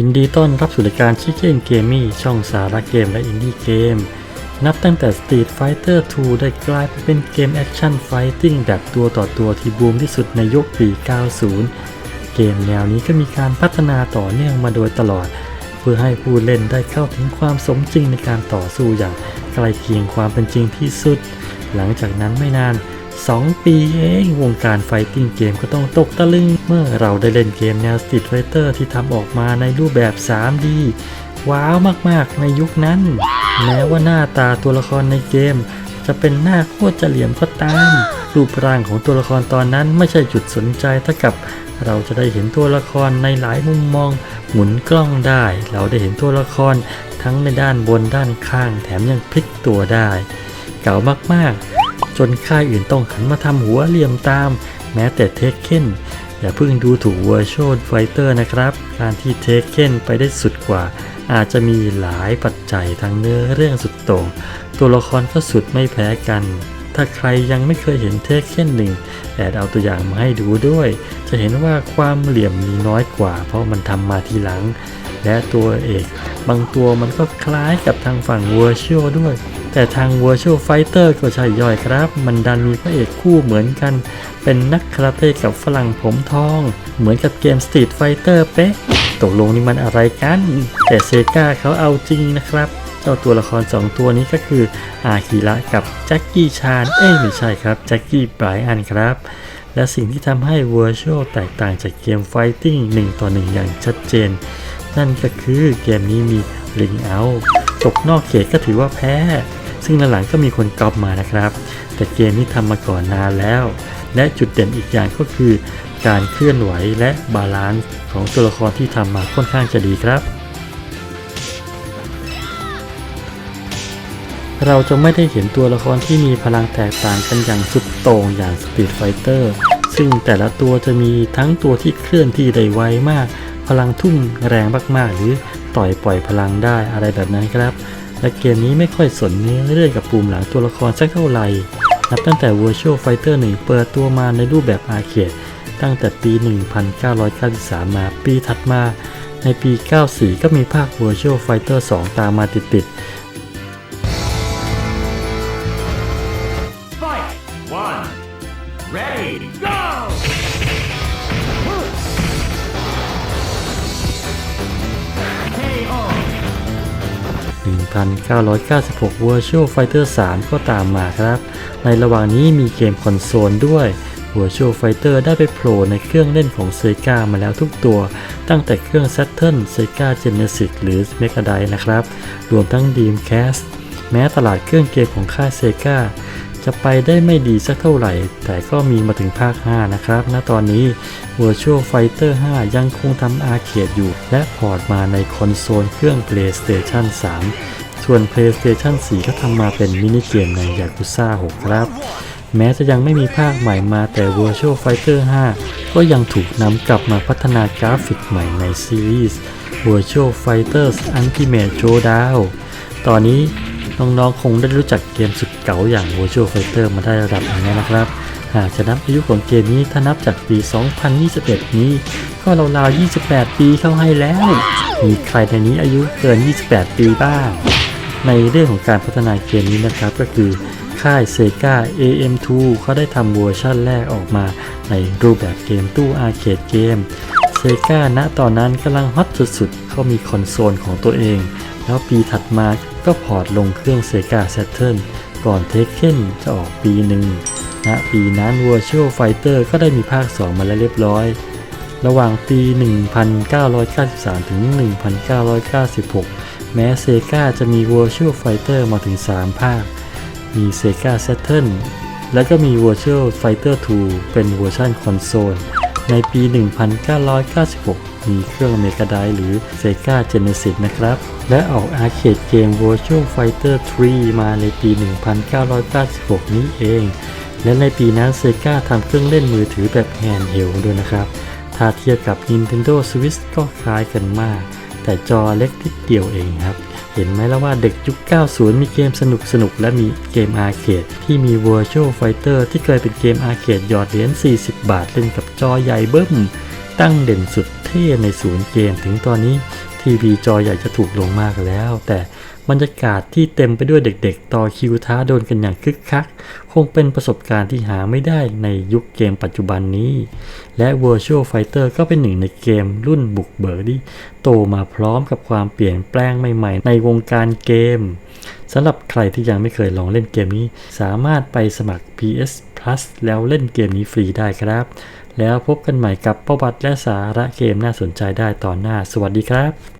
ยินดีต้อนรับสู่รายการชิคเก้นเกมมี่ช่องสาระเกมและอินดี้เกม นับตั้งแต่ Street Fighter 2 ได้กลายไปเป็นเกมแอคชั่นไฟติ้งแบบตัวต่อตัวที่บูมที่สุดในยุคปี 90 เกมแนวนี้ก็มีการพัฒนาต่อเนื่องมาโดยตลอด เพื่อให้ผู้เล่นได้เข้าถึงความสมจริงในการต่อสู้อย่างใกล้เคียงความเป็นจริงที่สุด หลังจากนั้นไม่นาน 2 ปีเองวงการไฟติ้งเกมก็ต้องตกตะลึง เมื่อเราได้เล่นเกมแนว Street Fighter ที่ทำออกมาในรูปแบบ 3D ว้าวมากๆในยุคนั้น แม้ว่าหน้าตาตัวละครในเกม จะเป็นหน้าโคตรจะเหลี่ยมก็ตาม รูปร่างของตัวละครตอนนั้นไม่ใช่จุดสนใจเท่ากับเราจะได้เห็นตัวละครในหลายมุมมอง หมุนกล้องได้ เราได้เห็นตัวละครทั้งในด้านบนด้านข้าง แถมยังพลิกตัวได้ เก่ามากๆ จนค่ายอื่นต้องหันมาทำหัวเหลี่ยมตาม แม้แต่เทคเ e นอย่าเพิ่งดูถูก Virtual Fighter นะครับ การที่เทคเ e นไปได้สุดกว่า อาจจะมีหลายปัจจัยทางเนื้อเรื่องสุดโต่งตัวละครก็สุดไม่แพ้กัน ถ้าใครยังไม่เคยเห็นเทคเ e นหนึ่งแอดเอาตัวอย่างมาให้ดูด้วย จะเห็นว่าความเหลี่ยมมีน้อยกว่า เพราะมันทำมาทีหลัง และตัวเอก บางตัวมันก็คล้ายกับทางฝั่ง Virtual ด้วย แต่ทาง Virtual Fighter ก็ใช่ย่อยครับ มันดันมีพระเอกคู่เหมือนกัน เป็นนักคาราเต้กับฝรั่งผมทอง เหมือนกับเกม Street Fighter เป๊ะ ตกลงนี่มันอะไรกัน แต่เซกาเขาเอาจริงนะครับเจ้าตัวละคร 2 ตัวนี้ก็คืออาคิระกับแจ็คกี้ชาน เอ้ยไม่ใช่ครับแจ็คกี้ไบรอันครับ และสิ่งที่ทำให้ Virtual แตกต่างจากเกม Fighting 1 ต่อ 1 อย่างชัดเจน นั่นก็คือเกมนี้มีลิงเอาตกนอกเขตก็ถือว่าแพ้ ซึ่งหลังๆก็มีคนกอบมานะครับ แต่เกมนี้ทำมาก่อนนานแล้ว และจุดเด่นอีกอย่างก็คือ การเคลื่อนไหวและบาลานซ์ของตัวละครที่ทำมาค่อนข้างจะดีครับ เราจะไม่ได้เห็นตัวละครที่มีพลังแตกต่างกันอย่างสุดโต่งอย่าง Street Fighter ซึ่งแต่ละตัวจะมีทั้งตัวที่เคลื่อนที่ได้ไวมาก พลังทุ่มแรงมากๆ หรือต่อยปล่อยพลังได้อะไรแบบนั้นครับ และเกมนี้ไม่ค่อยสนเนื้อเรื่องกับปุ่มหลังตัวละครสักเท่าไหร่ นับตั้งแต่ Virtual Fighter 1 เปิดตัวมาในรูปแบบอาร์เคดตั้งแต่ปี 1993 มาปีถัดมา ในปี 94 ก็มีภาค Virtual Fighter 2 ตามมาติดๆ Fight! One, ready, go! 1996 Virtual Fighter 3 ก็ตามมาครับ ในระหว่างนี้มีเกมคอนโซลด้วย Virtual Fighter ได้ไปโผล่ในเครื่องเล่นของ Sega มาแล้วทุกตัว ตั้งแต่เครื่อง Saturn Sega Genesis หรือ Mega Drive นะครับ รวมทั้ง Dreamcast แม้ตลาดเครื่องเกมของค่าย Sega จะไปได้ไม่ดีสักเท่าไหร่ แต่ก็มีมาถึงภาค 5 นะครับณตอนนี้ Virtual Fighter 5 ยังคงทำอาเคดอยู่ และพอร์ตมาในคอนโซลเครื่อง PlayStation 3 ส่วน PlayStation 4 ก็ทำมาเป็นมินิเกมใน Yakuza 6 ครับแม้จะยังไม่มีภาคใหม่มาแต่ Virtual Fighter 5 ก็ยังถูกนำกลับมาพัฒนากราฟิกใหม่ในซีรีส์ Virtual Fighters Ultimate Showdown ตอนนี้ น้องๆคงได้รู้จักเกมสุดเก๋าอย่าง Virtual Fighter มาได้ระดับหนึงแล้วนะครับ หากจะนับอายุของเกมนี้ถ้านับจากปี 2021 นี้ ก็ราวๆ 28 ปีเข้าให้แล้ว มีใครในนี้อายุเกิน 28 ปีบ้าง ในเรื่องของการพัฒนาเกมนี้นะครับก็คือค่าย Sega AM2 เขาได้ทำเวอร์ชันแรกออกมาในรูปแบบเกมตู้อาร์เคดเกม Sega ณตอนนั้นกำลังฮอตสุดๆ เขามีคอนโซลของตัวเอง แล้วปีถัดมาก็พอร์ตลงเครื่อง Sega Saturn ก่อน Tekken จะออกปีหนึ่งณปีนั้น Virtual Fighter ก็ได้มีภาค 2 มาแล้วเรียบร้อย ระหว่างปี 1993 ถึง 1996 แม้เซกาจะมี Virtual Fighter มาถึง 3 ภาค มี Sega Saturn และก็มี Virtual Fighter 2 เป็นเวอร์ชันคอนโซล ในปี 1996 มีเครื่อง Mega Drive หรือ Sega Genesis นะครับ และออกอาร์เคดเกม Virtual Fighter 3 มาในปี 1996 นี้เอง และในปีนั้น Sega ทำเครื่องเล่นมือถือแบบแฮนด์เฮลด้วยนะครับ ถ้าเทียบกับ Nintendo Switch ก็คล้ายกันมาก แต่จอเล็กนิดเดียวเองครับเห็นไหมแล้วว่าเด็กยุค 90 มีเกมสนุกสนุกๆและมีเกมอาร์เคดที่มี Virtual Fighter ที่เคยเป็นเกมอาร์เคดหยอดเหรียญ 40 บาทเล่นกับจอใหญ่เบิ้ม ตั้งเด่นสุดเท่ในศูนย์เกม ถึงตอนนี้ทีวีจอใหญ่จะถูกลงมากแล้ว แต่บรรยากาศที่เต็มไปด้วยเด็กๆ ต่อคิวท้าโดนกันอย่างคึกคัก คงเป็นประสบการณ์ที่หาไม่ได้ในยุคเกมปัจจุบันนี้ และ Virtual Fighter ก็เป็นหนึ่งในเกมรุ่นบุกเบิกที่โตมาพร้อมกับความเปลี่ยนแปลงใหม่ๆ ในวงการเกมสำหรับใครที่ยังไม่เคยลองเล่นเกมนี้ สามารถไปสมัคร PS Plus แล้วเล่นเกมนี้ฟรีได้ครับ แล้วพบกันใหม่กับประวัติและสาระเกมน่าสนใจได้ตอนหน้า สวัสดีครับ